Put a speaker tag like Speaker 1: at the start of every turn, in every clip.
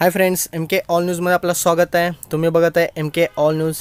Speaker 1: Hi friends M K all न्यूजमध्ये आपलं स्वागत आहे. तुम्ही बघत आहे एम के ऑल न्यूज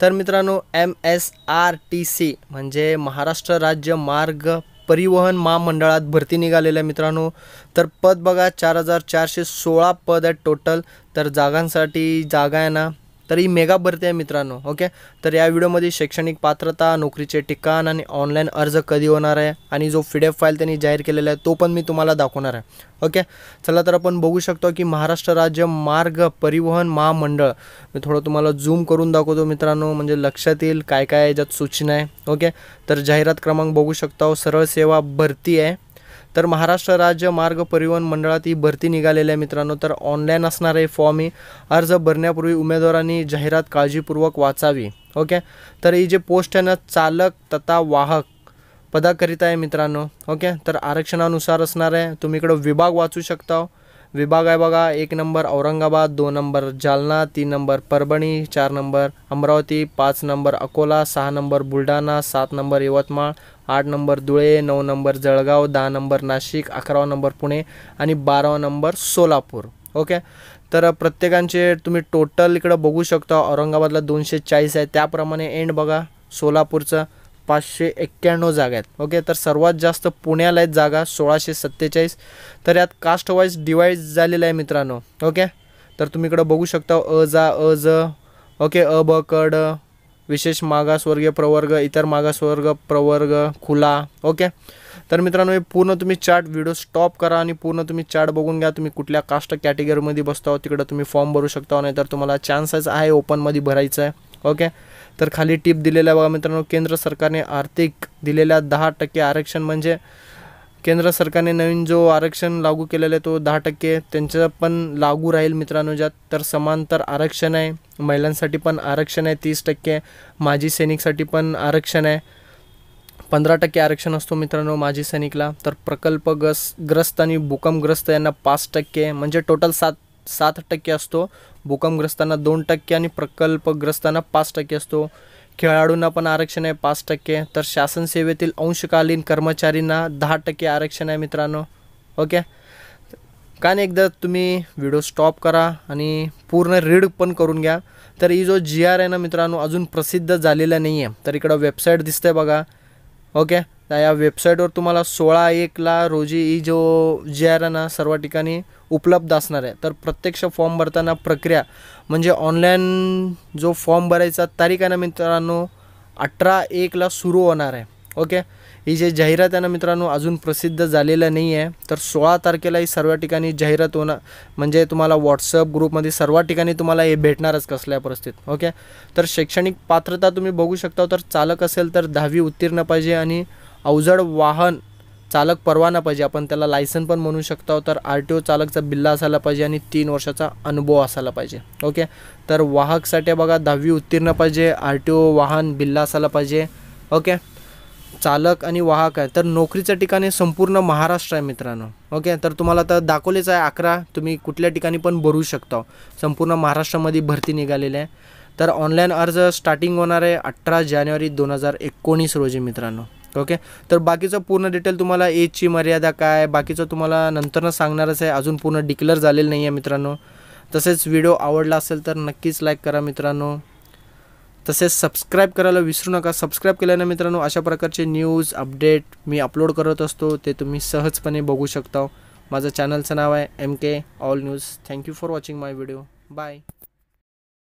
Speaker 1: तर मित्रांनो M S R T C म्हणजे महाराष्ट्र राज्य मार्ग परिवहन महामंडळात भरती निघालेल्या मित्रांनो. तर पद बघा चार हजार चारशे सोळा पद आहेत टोटल तर जागांसाठी जागा आहे ना तर ही मेगा भरती आहे मित्रांनो ओके तर या व्हिडिओमध्ये शैक्षणिक पात्रता नोकरीचे ठिकाण आणि ऑनलाईन अर्ज कधी होणार आहे आणि जो पी फाईल त्यांनी जाहीर केलेला आहे तो पण मी तुम्हाला दाखवणार आहे ओके चला तर आपण बघू शकतो की महाराष्ट्र राज्य मार्ग परिवहन महामंडळ मी थोडं तुम्हाला झूम करून दाखवतो मित्रांनो म्हणजे लक्षात येईल काय काय याच्यात सूचना आहे ओके तर जाहिरात क्रमांक बघू शकता सरळ सेवा भरती आहे. तर महाराष्ट्र राज्य मार्ग परिवहन मंडळात ही भरती निघालेली आहे मित्रांनो. तर ऑनलाईन असणार आहे फॉर्म ही अर्ज भरण्यापूर्वी उमेदवारांनी जाहिरात काळजीपूर्वक वाचावी. ओके तर ही जे पोस्ट आहे ना चालक तथा वाहक पदाकरिता आहे मित्रांनो. ओके तर आरक्षणानुसार असणार आहे. तुम्ही इकडं विभाग वाचू शकता. विभाग आहे बघा एक नंबर औरंगाबाद दोन नंबर जालना तीन नंबर परभणी चार नंबर अमरावती पाच नंबर अकोला सहा नंबर बुलढाणा सात नंबर यवतमाळ आठ नंबर धुळे नऊ नंबर जळगाव दहा नंबर नाशिक अकरावा नंबर पुणे आणि बारावा नंबर सोलापूर. ओके? तर प्रत्येकांचे तुम्ही टोटल इकडं बघू शकता औरंगाबादला दोनशे चाळीस आहे. त्याप्रमाणे एंड बघा सोलापूरचं. पाचशे एक्क्याण्णव जागा आहेत. ओके तर सर्वात जास्त पुण्याला आहेत जागा सोळाशे सत्तेचाळीस. तर यात कास्ट वाईज डिवाईड झालेलं आहे मित्रांनो. ओके तर तुम्ही इकडं बघू शकता अ जा अ ज. ओके अ ब कड विशेष मागासवर्गीय प्रवर्ग इतर मागासवर्ग प्रवर्ग खुला. ओके तर मित्रांनो हे पूर्ण तुम्ही चार्ट व्हिडिओ स्टॉप करा आणि पूर्ण तुम्ही चार्ट बघून घ्या. तुम्ही कुठल्या कास्ट कॅटेगरीमध्ये बसता तिकडं तुम्ही फॉर्म भरू शकता. नाहीतर तुम्हाला चान्सेस आहे ओपनमध्ये भरायचं आहे. ओके? तर खाली टिप दिलेल्या बघा मित्रांनो केंद्र सरकारने आर्थिक दिलेल्या दहा टक्के आरक्षण म्हणजे केंद्र सरकारने नवीन जो आरक्षण लागू केलेलं आहे तो दहा टक्के त्यांचं पण लागू राहील मित्रांनो ज्यात. तर समांतर आरक्षण आहे महिलांसाठी पण आरक्षण आहे तीस टक्के माजी सैनिकसाठी पण आरक्षण आहे. पंधरा टक्के आरक्षण असतो मित्रांनो माजी सैनिकला. तर प्रकल्पग्रस्त ग्रस्त आणि भूकंपग्रस्त यांना पाच टक्के म्हणजे टोटल सात सात टक्के असतो. भूकंपग्रस्तांना दोन टक्के आणि प्रकल्पग्रस्तांना पाच टक्के असतो. खेळाडूंना पण आरक्षण आहे पाच टक्के. तर शासन सेवेतील अंशकालीन कर्मचारींना दहा टक्के आरक्षण आहे मित्रांनो. ओके? का एकदा तुम्ही व्हिडिओ स्टॉप करा आणि पूर्ण रीड पण करून घ्या. तर ही जो जी आर आहे ना मित्रांनो अजून प्रसिद्ध झालेला नाही आहे तर इकडं वेबसाईट दिसतंय बघा. ओके? या वेबसाईटवर तुम्हाला सोळा एकला रोजी ही जो जी आर आहे ना सर्व ठिकाणी उपलब्ध असणार आहे. तर प्रत्यक्ष फॉर्म भरताना प्रक्रिया म्हणजे ऑनलाईन जो फॉर्म भरायचा तारीख आहे ना मित्रांनो अठरा एकला सुरू होणार आहे. ओके? ही जे जाहिरात आहे ना मित्रांनो अजून प्रसिद्ध झालेलं नाही आहे. तर सोळा तारखेला ही सर्व ठिकाणी जाहिरात होणार म्हणजे तुम्हाला व्हॉट्सअप ग्रुपमध्ये सर्व ठिकाणी तुम्हाला हे भेटणारच कसल्या परिस्थितीत. ओके? तर शैक्षणिक पात्रता तुम्ही बघू शकता तर चालक असेल तर दहावी उत्तीर्ण पाहिजे आणि अवजड वाहन चालक परवाना पाहिजे. आपण त्याला लायसन पण म्हणू शकतो तर आर टी ओ चालकचा बिल्ला असायला पाहिजे आणि तीन वर्षाचा अनुभव असायला पाहिजे. ओके तर वाहकसाठी बघा दहावी उत्तीर्ण पाहिजे आर टी ओ वाहन बिल्ला असायला पाहिजे. ओके चालक आणि वाहक आहे. तर नोकरीच्या ठिकाणी संपूर्ण महाराष्ट्र आहे मित्रांनो. ओके तर तुम्हाला तर दाखवलेच आहे अकरा. तुम्ही कुठल्या ठिकाणी पण भरू शकता. संपूर्ण महाराष्ट्रामध्ये भरती निघालेली आहे. तर ऑनलाईन अर्ज स्टार्टिंग होणार आहे अठरा जानेवारी दोन हजार एकोणीस रोजी मित्रांनो. ओके? तर बाकीचं पूर्ण डिटेल तुम्हाला एजची मर्यादा काय? बाकीचं तुम्हाला नंतरनं सांगणारच आहे. अजून पूर्ण डिक्लेअर झालेलं नाही आहे मित्रांनो. तसेच व्हिडिओ आवडला असेल तर नक्कीच लाईक करा मित्रांनो. तसेच सबस्क्राईब करायला विसरू नका. सबस्क्राईब केल्यानं मित्रांनो अशा प्रकारचे न्यूज अपडेट मी अपलोड करत असतो. ते तुम्ही सहजपणे बघू शकता. माझं चॅनलचं नाव आहे M K all news thank you for watching my video bye